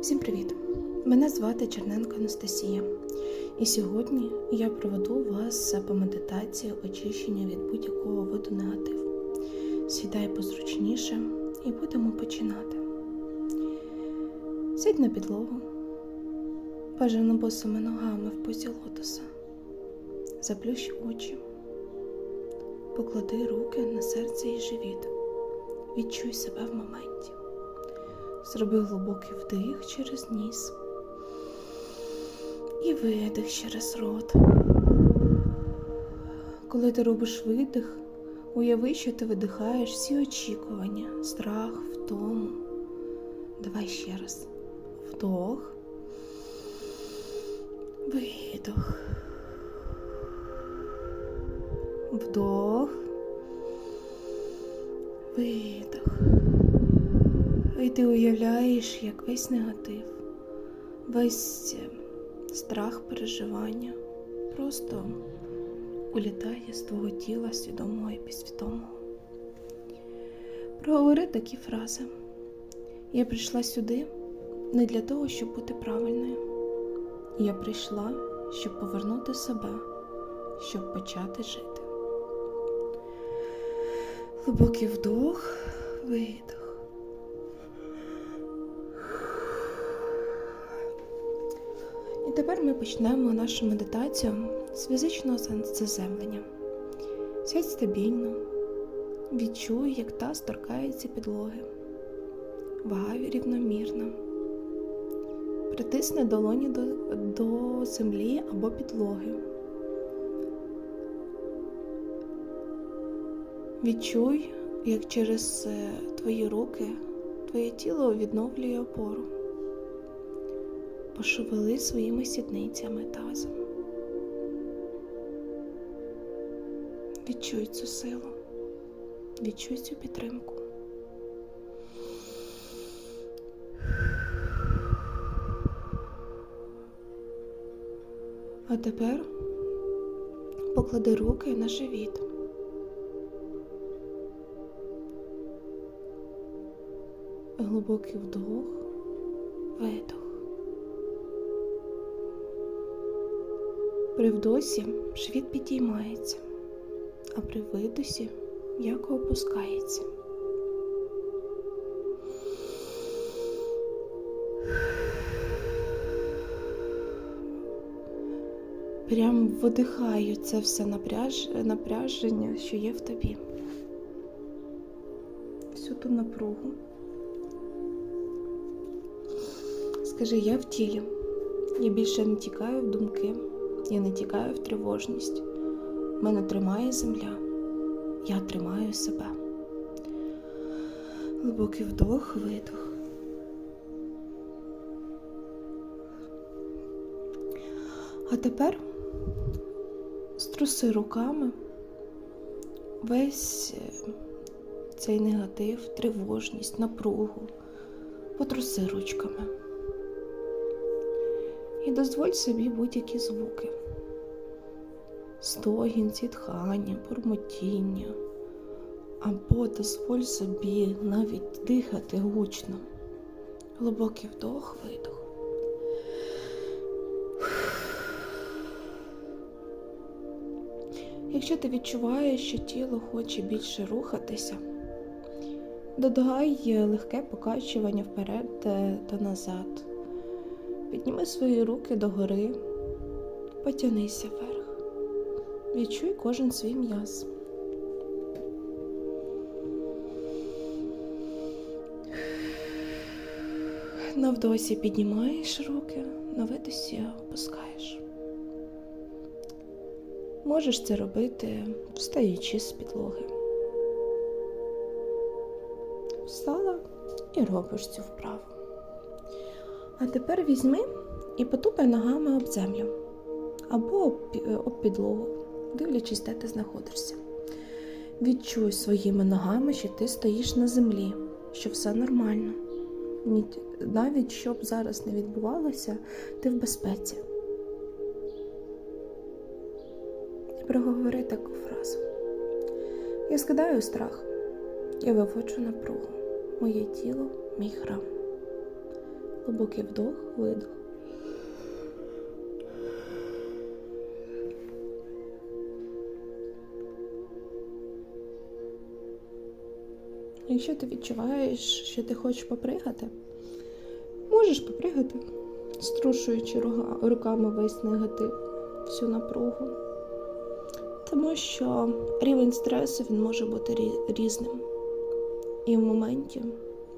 Всім привіт! Мене звати Черненко Анастасія, і сьогодні я проведу вас по медитації очищення від будь-якого виду негативу. Сідай позручніше і будемо починати. Сідь на підлогу, бажано босими ногами в позі лотоса. Заплющ очі, поклади руки на серце і живіт. Відчуй себе в моменті. Зроби глибокий вдих через ніс і видих через рот. Коли ти робиш видих, уяви, що ти видихаєш всі очікування, страх, втому. Давай ще раз. Вдох, видох. Вдох, видох. І ти уявляєш, як весь негатив, весь страх переживання просто улітає з твого тіла свідомого і підсвідомого. Проговори такі фрази. Я прийшла сюди не для того, щоб бути правильною. Я прийшла, щоб повернути себе, щоб почати жити. Глибокий вдох, видох. Тепер ми почнемо нашу медитацію з фізичного заземлення. Сядь стабільно, відчуй, як таз торкається підлоги. Вага рівномірна. Притисни долоні до, до землі або підлоги. Відчуй, як через е, твої руки твоє тіло відновлює опору. Пошевели своїми сідницями тазом. Відчуй цю силу, відчуй цю підтримку. А тепер поклади руки на живіт. Глибокий вдох, видох. При вдосі живіт підіймається, а при видосі м'яко опускається. Прям видихаю це все напряж... напряження, що є в тобі. Всю ту напругу. Скажи, я в тілі. Я більше не тікаю в думки. Я не тікаю в тривожність. Мене тримає земля. Я тримаю себе. Глибокий вдох, видох. А тепер струси руками весь е, цей негатив, тривожність, напругу. Потруси ручками. І дозволь собі будь-які звуки. Стогін, зітхання, бурмотіння. Або дозволь собі навіть дихати гучно. Глибокий вдох, видох. Якщо ти відчуваєш, що тіло хоче більше рухатися, додай легке покачування вперед та назад. Підніми свої руки догори, потянися вверх. Відчуй кожен свій м'яз. На вдосі піднімаєш руки, на видосі опускаєш. Можеш це робити, встаючи з підлоги. Встала і робиш цю вправу. А тепер візьми і потупай ногами об землю або об підлогу, дивлячись, де ти знаходишся. Відчуй своїми ногами, що ти стоїш на землі, що все нормально. Навіть що б зараз не відбувалося, ти в безпеці. І проговори таку фразу. Я скидаю страх, я виводжу напругу. Моє тіло, мій храм. Глибокий вдох, видох. Якщо ти відчуваєш, що ти хочеш попригати, можеш попригати, струшуючи руками весь негатив, всю напругу. Тому що рівень стресу він може бути різним. І в моменті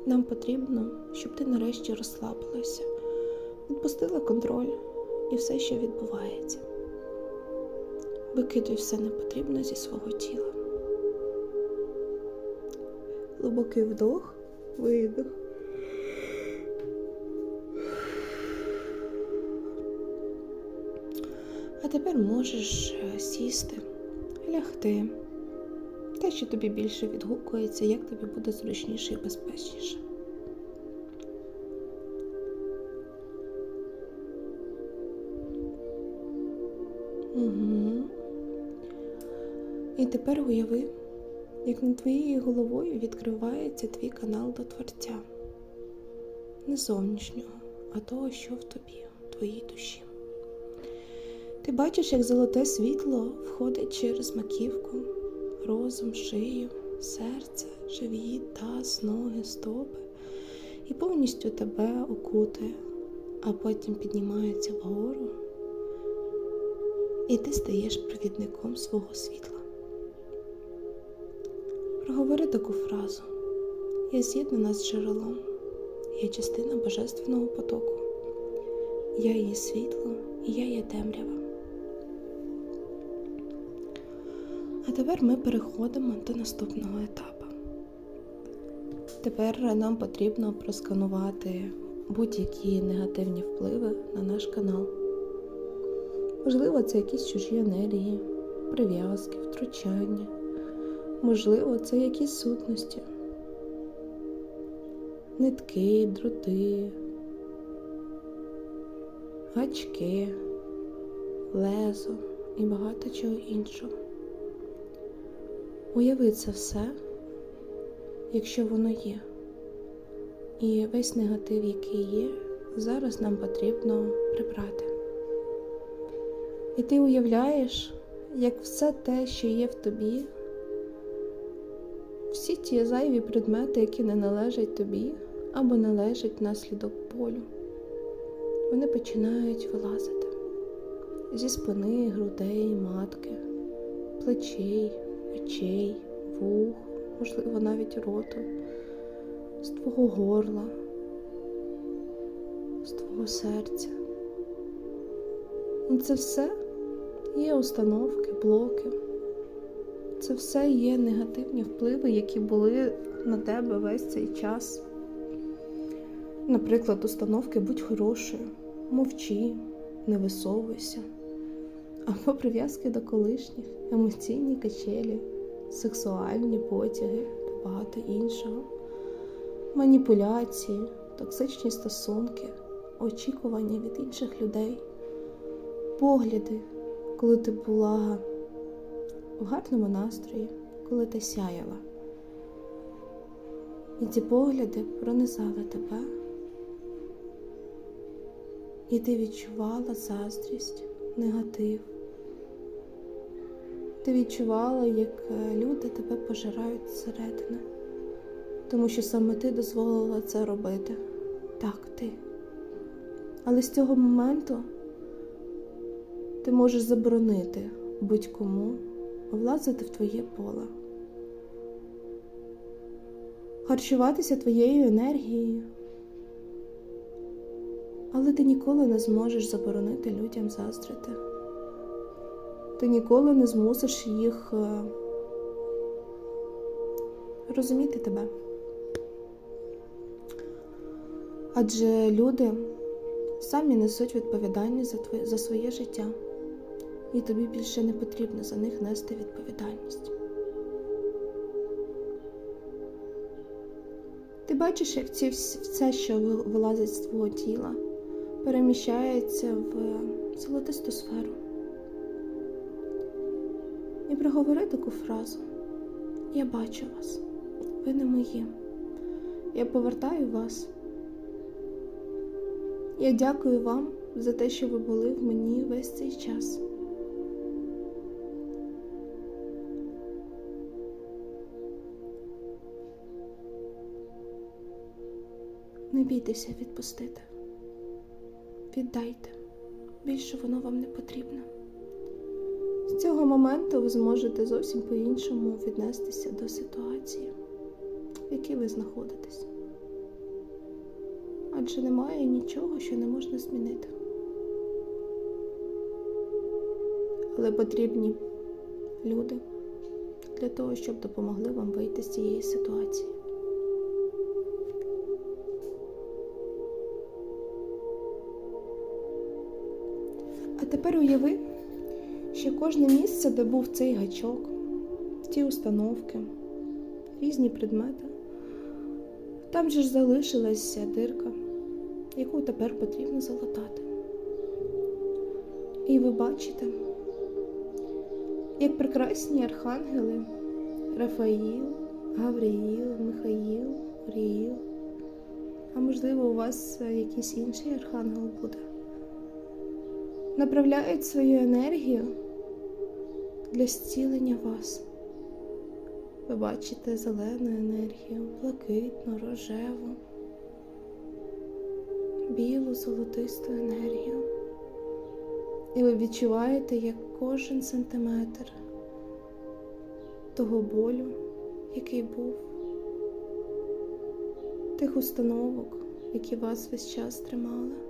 нам потрібно, щоб ти нарешті розслабилася, відпустила контроль і все, що відбувається. Викидуй все непотрібне зі свого тіла. Глибокий вдох, видих. А тепер можеш е, сісти, лягти. Те, що тобі більше відгукується, як тобі буде зручніше і безпечніше. Угу. І тепер уяви, як над твоєю головою відкривається твій канал до Творця. Не зовнішнього, а того, що в тобі, в твоїй душі. Ти бачиш, як золоте світло входить через маківку, розум, шию, серце, живіт, таз, ноги, стопи і повністю тебе окутує, а потім піднімається вгору, і ти стаєш провідником свого світла. Проговори таку фразу. Я з'єднана з джерелом, я частина божественного потоку. Я є світло, і я є темрява. А тепер ми переходимо до наступного етапу. Тепер нам потрібно просканувати будь-які негативні впливи на наш канал. Можливо, це якісь чужі енергії, прив'язки, втручання. Можливо, це якісь сутності, нитки, дроти, гачки, лезо і багато чого іншого. Уяви це все, якщо воно є. І весь негатив, який є, зараз нам потрібно прибрати. І ти уявляєш, як все те, що є в тобі, всі ті зайві предмети, які не належать тобі або належать внаслідок болю, вони починають вилазити зі спини, грудей, матки, плечей, очей, вух, можливо, навіть роту, з твого горла, з твого серця. І це все є установки, блоки. Це все є негативні впливи, які були на тебе весь цей час. Наприклад, установки будь хорошою, мовчи, не висовуйся, або прив'язки до колишніх, емоційні качелі, сексуальні потяги та багато іншого, маніпуляції, токсичні стосунки, очікування від інших людей, погляди, коли ти була в гарному настрої, коли ти сяяла. І ці погляди пронизали тебе, і ти відчувала заздрість, негатив. Ти відчувала, як е, люди тебе пожирають зсередини, тому що саме ти дозволила це робити. Так, ти. Але з цього моменту ти можеш заборонити будь-кому влазити в твоє поле, харчуватися твоєю енергією, але ти ніколи не зможеш заборонити людям заздрити. Ти ніколи не змусиш їх е, розуміти тебе. Адже люди самі несуть відповідальність за, твоє, за своє життя і тобі більше не потрібно за них нести відповідальність. Ти бачиш, як ці все, що вилазить з твого тіла, переміщається в золотисту сферу. І проговори таку фразу: Я бачу вас, ви не мої. Я повертаю вас Я дякую вам за те, що ви були в мені весь цей час. Не бійтеся відпустити. Віддайте. Більше воно вам не потрібно. З цього моменту ви зможете зовсім по-іншому віднестися до ситуації, в якій ви знаходитесь. Адже немає нічого, що не можна змінити. Але потрібні люди для того, щоб допомогли вам вийти з цієї ситуації. Тепер уяви, що кожне місце, де був цей гачок, ті установки, різні предмети, там же ж залишилася дирка, яку тепер потрібно залатати. І ви бачите, як прекрасні архангели Рафаїл, Гавриїл, Михаїл, Уріїл, а можливо, у вас якийсь інший архангел буде направляють свою енергію для зцілення вас. Ви бачите зелену енергію, блакитну, рожеву, білу, золотисту енергію. І ви відчуваєте, як кожен сантиметр того болю, який був, тих установок, які вас весь час тримали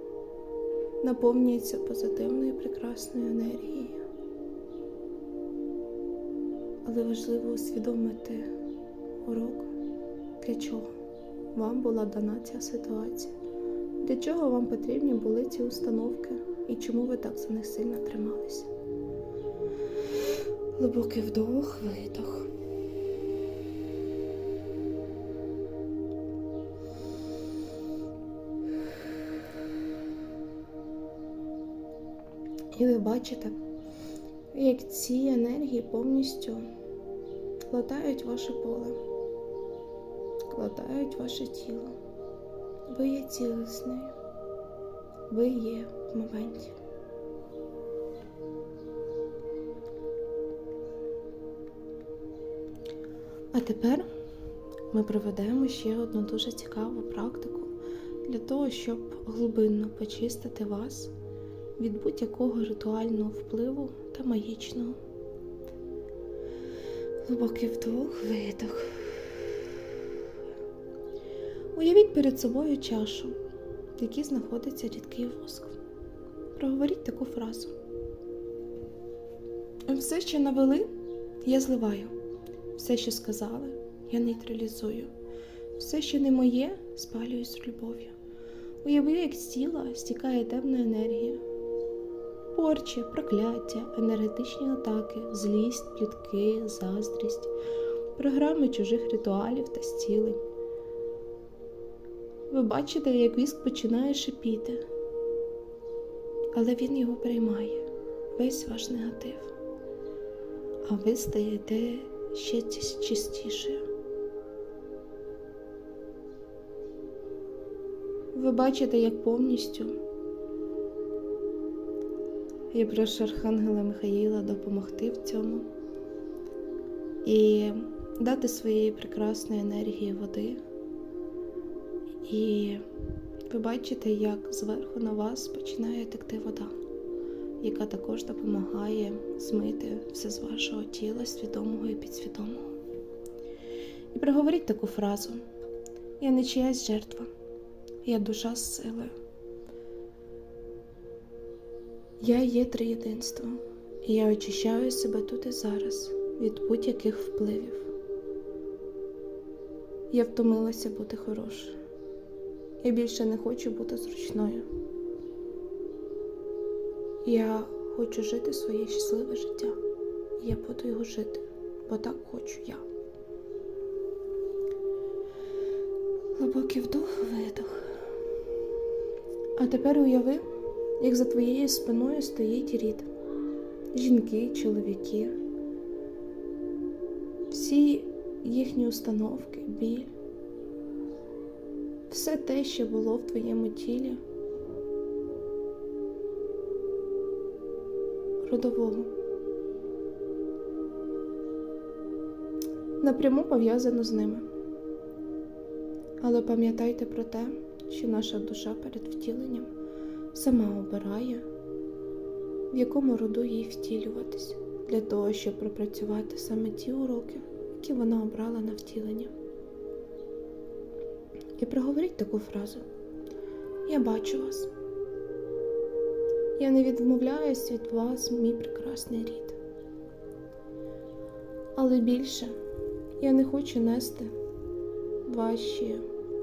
наповнюється позитивною прекрасною енергією. Але важливо усвідомити урок, для чого вам була дана ця ситуація, для чого вам потрібні були ці установки і чому ви так за них сильно трималися. Глибокий вдох, видох. І ви бачите, як ці енергії повністю латають ваше поле, латають ваше тіло. Ви є цілісною, ви є в моменті. А тепер ми проведемо ще одну дуже цікаву практику для того, щоб глибинно почистити вас від будь-якого ритуального впливу та магічного. Глибокий вдох, видох. Уявіть перед собою чашу, в якій знаходиться рідкий воск. Проговоріть таку фразу. Все, що навели, я зливаю. Все, що сказали, я нейтралізую. Все, що не моє, спалюю з любов'ю. Уяви, як з тіла стікає темна енергія, порчі, прокляття, енергетичні атаки, злість, плітки, заздрість, програми чужих ритуалів та зцілень. Ви бачите, як віск починає шипіти, але він його приймає, весь ваш негатив, а ви стаєте ще чистішою. Ви бачите, як повністю я прошу Архангела Михаїла допомогти в цьому і дати своєї прекрасної енергії води. І ви бачите, як зверху на вас починає текти вода, яка також допомагає змити все з вашого тіла, свідомого і підсвідомого. І проговоріть таку фразу: Я не чиясь жертва, я душа з силою. Я є триєдинство, і я очищаю себе тут і зараз від будь-яких впливів. Я втомилася бути хорошою. Я більше не хочу бути зручною. Я хочу жити своє щасливе життя. І я буду його жити, бо так хочу я. Глибокий вдох, видох. А тепер уяви, як за твоєю спиною стоїть рід, жінки, чоловіки, всі їхні установки, біль, все те, що було в твоєму тілі, родового. Напряму пов'язано з ними. Але пам'ятайте про те, що наша душа перед втіленням сама обирає, в якому роду їй втілюватись, для того, щоб пропрацювати саме ті уроки, які вона обрала на втілення. І проговоріть таку фразу: Я бачу вас. Я не відмовляюсь від вас, мій прекрасний рід. Але більше я не хочу нести ваші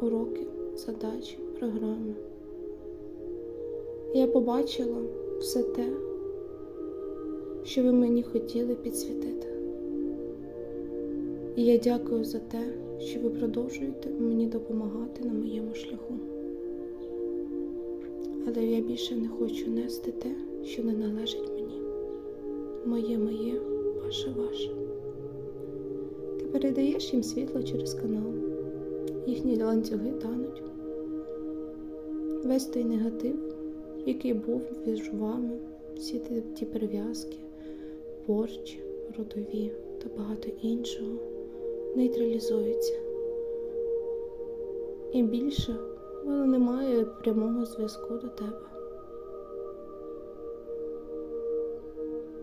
уроки, задачі, програми. Я побачила все те, що ви мені хотіли підсвітити. І я дякую за те, що ви продовжуєте мені допомагати на моєму шляху. Але я більше не хочу нести те, що не належить мені. Моє моє, ваше ваше. Ти передаєш їм світло через канал. Їхні ланцюги тануть. Весь той негатив, який був між вами, всі ті, ті прив'язки, порчі, родові та багато іншого нейтралізується. І більше воно не має прямого зв'язку до тебе.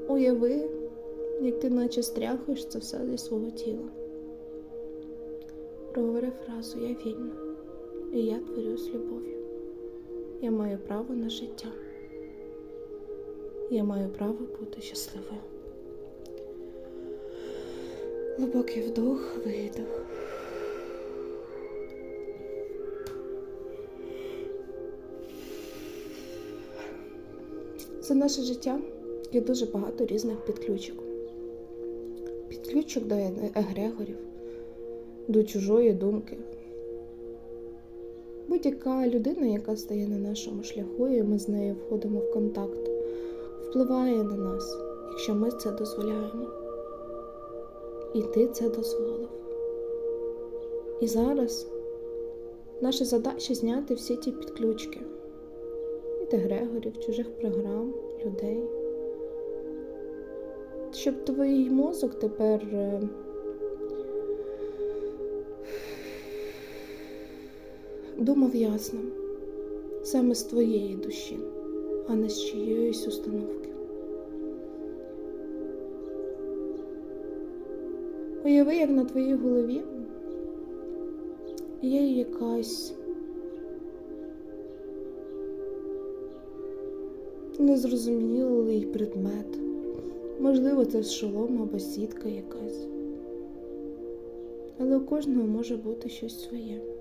Уяви, як ти наче стряхуєш це все зі свого тіла. Проговори фразу Я вільна, і я творю з любов'ю. Я маю право на життя. Я маю право бути щасливою. Глибокий вдох, видох. За наше життя є дуже багато різних підключок. Підключок до егрегорів, до чужої думки. Будь-яка людина, яка стає на нашому шляху, і ми з нею входимо в контакт, впливає на нас, якщо ми це дозволяємо. І ти це дозволив. І зараз наша задача зняти всі ті підключки від егрегорів, чужих програм, людей. Щоб твій мозок тепер думав ясно, саме з твоєї душі, а не з чиєїсь установки. Уяви, як на твоїй голові є якась незрозумілий предмет. Можливо, це шолом або сітка якась. Але у кожного може бути щось своє.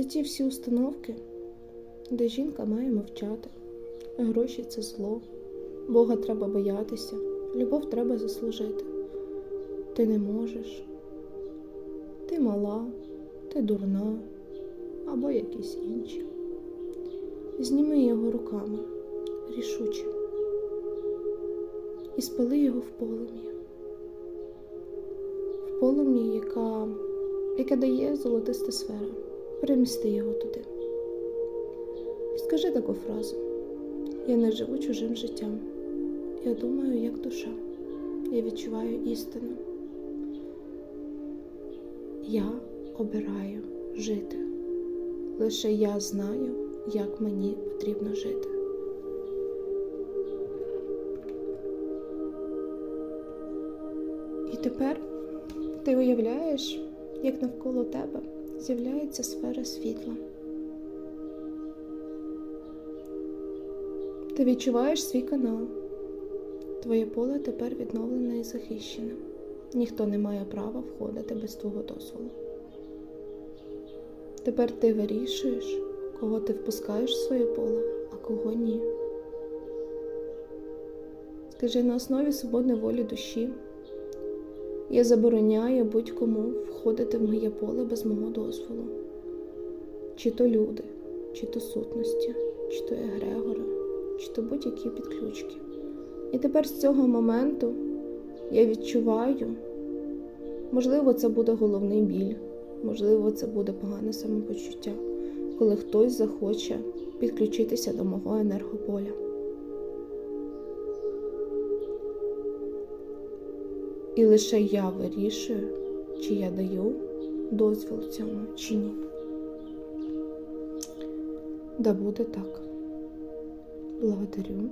Це ті всі установки, де жінка має мовчати, гроші це зло, Бога треба боятися, любов треба заслужити. Ти не можеш, ти мала, ти дурна або якісь інші. Зніми його руками рішуче і спали його в полум'я. В полум'я, яка, яке дає золотиста сфера. Перемісти його туди. Скажи таку фразу: Я не живу чужим життям. Я думаю, як душа. Я відчуваю істину. Я обираю жити. Лише я знаю, як мені потрібно жити. І тепер ти уявляєш, як навколо тебе з'являється сфера світла. Ти відчуваєш свій канал. Твоє поле тепер відновлене і захищене. Ніхто не має права входити без твого дозволу. Тепер ти вирішуєш, кого ти впускаєш в своє поле, а кого ні. Скажи на основі свободної волі душі. Я забороняю будь-кому входити в моє поле без мого дозволу. Чи то люди, чи то сутності, чи то егрегори, чи то будь-які підключки. І тепер з цього моменту я відчуваю, можливо, це буде головний біль, можливо, це буде погане самопочуття, коли хтось захоче підключитися до мого енергополя. І лише я вирішую, чи я даю дозвіл цьому чи ні. Да буде так. Благодарю.